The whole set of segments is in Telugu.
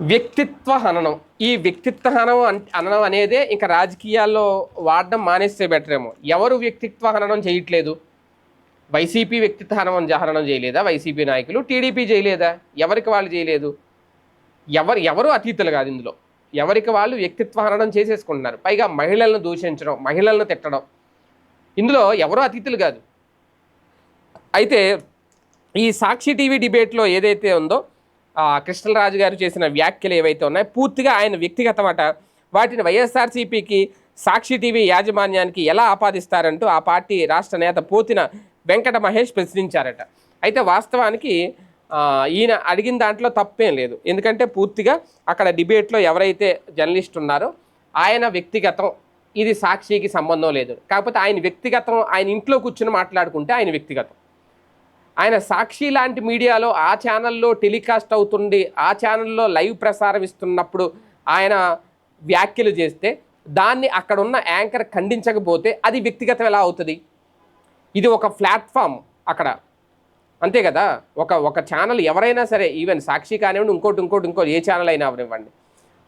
వ్యక్తిత్వ హననం. ఈ వ్యక్తిత్వ హనం అన్- హననం అనేదే ఇంకా రాజకీయాల్లో వాడడం మానేస్తే బెటరేమో. ఎవరు వ్యక్తిత్వ హననం చేయట్లేదు? వైసీపీ వ్యక్తిత్వ హననం హననం చేయలేదా? వైసీపీ నాయకులు? టీడీపీ చేయలేదా? ఎవరికి వాళ్ళు చేయలేదు? ఎవరు ఎవరు అతీతులు కాదు ఇందులో. ఎవరికి వాళ్ళు వ్యక్తిత్వ హననం చేసేసుకుంటున్నారు? పైగా మహిళలను దూషించడం మహిళలను తిట్టడం. ఇందులో ఎవరు అతిథులు కాదు? అయితే ఈ సాక్షి టీవీ డిబేట్లో ఏదైతే ఉందో ఆ, కృష్ణరాజు గారు చేసిన వ్యాఖ్యలు ఏవైతే ఉన్నాయో పూర్తిగా ఆయన వ్యక్తిగతమట. వాటిని వైఎస్ఆర్సీపీకి సాక్షి టీవీ యాజమాన్యానికి ఎలా ఆపాదిస్తారంటూ ఆ పార్టీ రాష్ట్ర నేత పోతిన వెంకట మహేష్ ప్రశ్నించారట. అయితే వాస్తవానికి ఈయన అడిగిన దాంట్లో తప్పేం లేదు. ఎందుకంటే పూర్తిగా అక్కడ డిబేట్లో ఎవరైతే జర్నలిస్ట్ ఉన్నారో ఆయన వ్యక్తిగతం ఇది సాక్షికి సంబంధం లేదు. కాకపోతే ఆయన వ్యక్తిగతం ఆయన ఇంట్లో కూర్చుని మాట్లాడుకుంటే ఆయన వ్యక్తిగతం. ఆయన సాక్షి లాంటి మీడియాలో ఆ ఛానల్లో టెలికాస్ట్ అవుతుండి ఆ ఛానల్లో లైవ్ ప్రసారం ఇస్తున్నప్పుడు ఆయన వ్యాఖ్యలు చేస్తే దాన్ని అక్కడ ఉన్న యాంకర్ ఖండించకపోతే అది వ్యక్తిగతం ఎలా అవుతుంది? ఇది ఒక ప్లాట్ఫామ్ అక్కడ. అంతే కదా? ఒక ఒక ఛానల్ ఎవరైనా సరే ఈవెన్ సాక్షి కానివ్వండి ఇంకోటి ఇంకోటి ఇంకోటి ఏ ఛానల్ అయినా అవనివ్వండి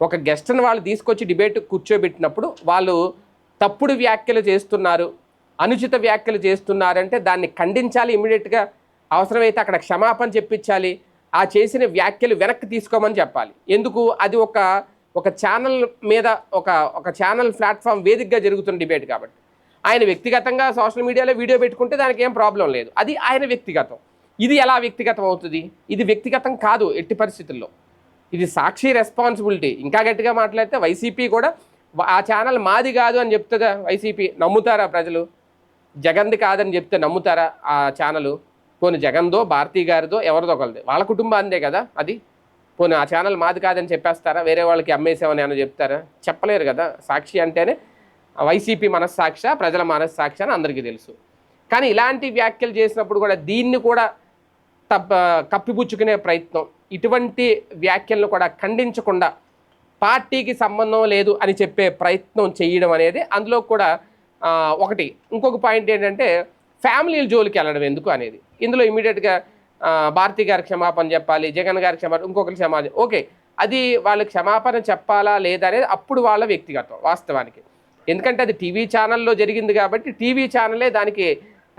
ఒక గెస్ట్ని వాళ్ళు తీసుకొచ్చి డిబేట్ కూర్చోబెట్టినప్పుడు వాళ్ళు తప్పుడు వ్యాఖ్యలు చేస్తున్నారు అనుచిత వ్యాఖ్యలు చేస్తున్నారంటే దాన్ని ఖండించాలి ఇమీడియట్గా. అవసరమైతే అక్కడ క్షమాపణ చెప్పించాలి. ఆ చేసిన వ్యాఖ్యలు వెనక్కి తీసుకోమని చెప్పాలి. ఎందుకు? అది ఒక ఒక ఛానల్ మీద ఒక ఒక ఛానల్ ప్లాట్ఫామ్ వేదికగా జరుగుతున్న డిబేట్ కాబట్టి. ఆయన వ్యక్తిగతంగా సోషల్ మీడియాలో వీడియో పెట్టుకుంటే దానికి ఏం ప్రాబ్లం లేదు. అది ఆయన వ్యక్తిగతం. ఇది ఎలా వ్యక్తిగతం అవుతుంది? ఇది వ్యక్తిగతం కాదు ఎట్టి పరిస్థితుల్లో. ఇది సాక్షి రెస్పాన్సిబిలిటీ. ఇంకా గట్టిగా మాట్లాడితే వైసీపీ కూడా ఆ ఛానల్ మాది కాదు అని చెప్తుందా వైసీపీ? నమ్ముతారా ప్రజలు? జగన్ది కాదని చెప్తే నమ్ముతారా ఆ ఛానల్? పోనీ జగన్దో భారతీ గారిదో ఎవరిదో ఒకరిది వాళ్ళ కుటుంబాందే కదా అది? పోనీ ఆ ఛానల్ మాది కాదని చెప్పేస్తారా? వేరే వాళ్ళకి అమ్మేసామని ఏమైనా చెప్తారా? చెప్పలేరు కదా. సాక్షి అంటేనే వైసీపీ మనస్సాక్ష ప్రజల మనస్సాక్ష అని అందరికీ తెలుసు. కానీ ఇలాంటి వ్యాఖ్యలు చేసినప్పుడు కూడా దీన్ని కూడా తప్ప కప్పిపుచ్చుకునే ప్రయత్నం. ఇటువంటి వ్యాఖ్యలను కూడా ఖండించకుండా పార్టీకి సంబంధం లేదు అని చెప్పే ప్రయత్నం చేయడం అనేది అందులో కూడా ఒకటి. ఇంకొక పాయింట్ ఏంటంటే ఫ్యామిలీల జోలికి వెళ్ళడం ఎందుకు అనేది. ఇందులో ఇమీడియట్గా భారతి గారి క్షమాపణ చెప్పాలి జగన్ గారి క్షమాపణ ఇంకొకరి క్షమాపణ ఓకే అది వాళ్ళ క్షమాపణ చెప్పాలా లేదా అనేది అప్పుడు వాళ్ళ వ్యక్తిగతం వాస్తవానికి. ఎందుకంటే అది టీవీ ఛానల్లో జరిగింది కాబట్టి టీవీ ఛానలే దానికి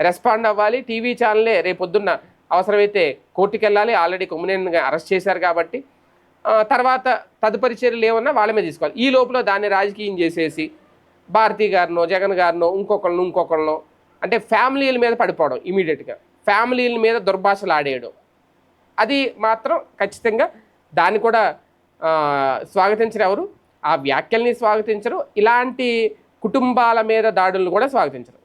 రెస్పాండ్ అవ్వాలి. టీవీ ఛానలే రేపొద్దున్న అవసరమైతే కోర్టుకు వెళ్ళాలి ఆల్రెడీ కొమ్మినేని అరెస్ట్ చేశారు కాబట్టి. తర్వాత తదుపరి చర్యలు ఏమన్నా వాళ్ళ మీద తీసుకోవాలి. ఈ లోపల దాన్ని రాజకీయం చేసేసి భారతి గారినో జగన్ గారినో ఇంకొకళ్ళను ఇంకొకళ్ళనో అంటే ఫ్యామిలీల మీద పడిపోవడం ఇమీడియట్గా. ఫ్యామిలీల మీద దుర్భాషలు ఆడేయడం. అది మాత్రం ఖచ్చితంగా దాన్ని కూడా స్వాగతించరు ఎవరు? ఆ వ్యాఖ్యల్ని స్వాగతించరు. ఇలాంటి కుటుంబాల మీద దాడులను కూడా స్వాగతించరు.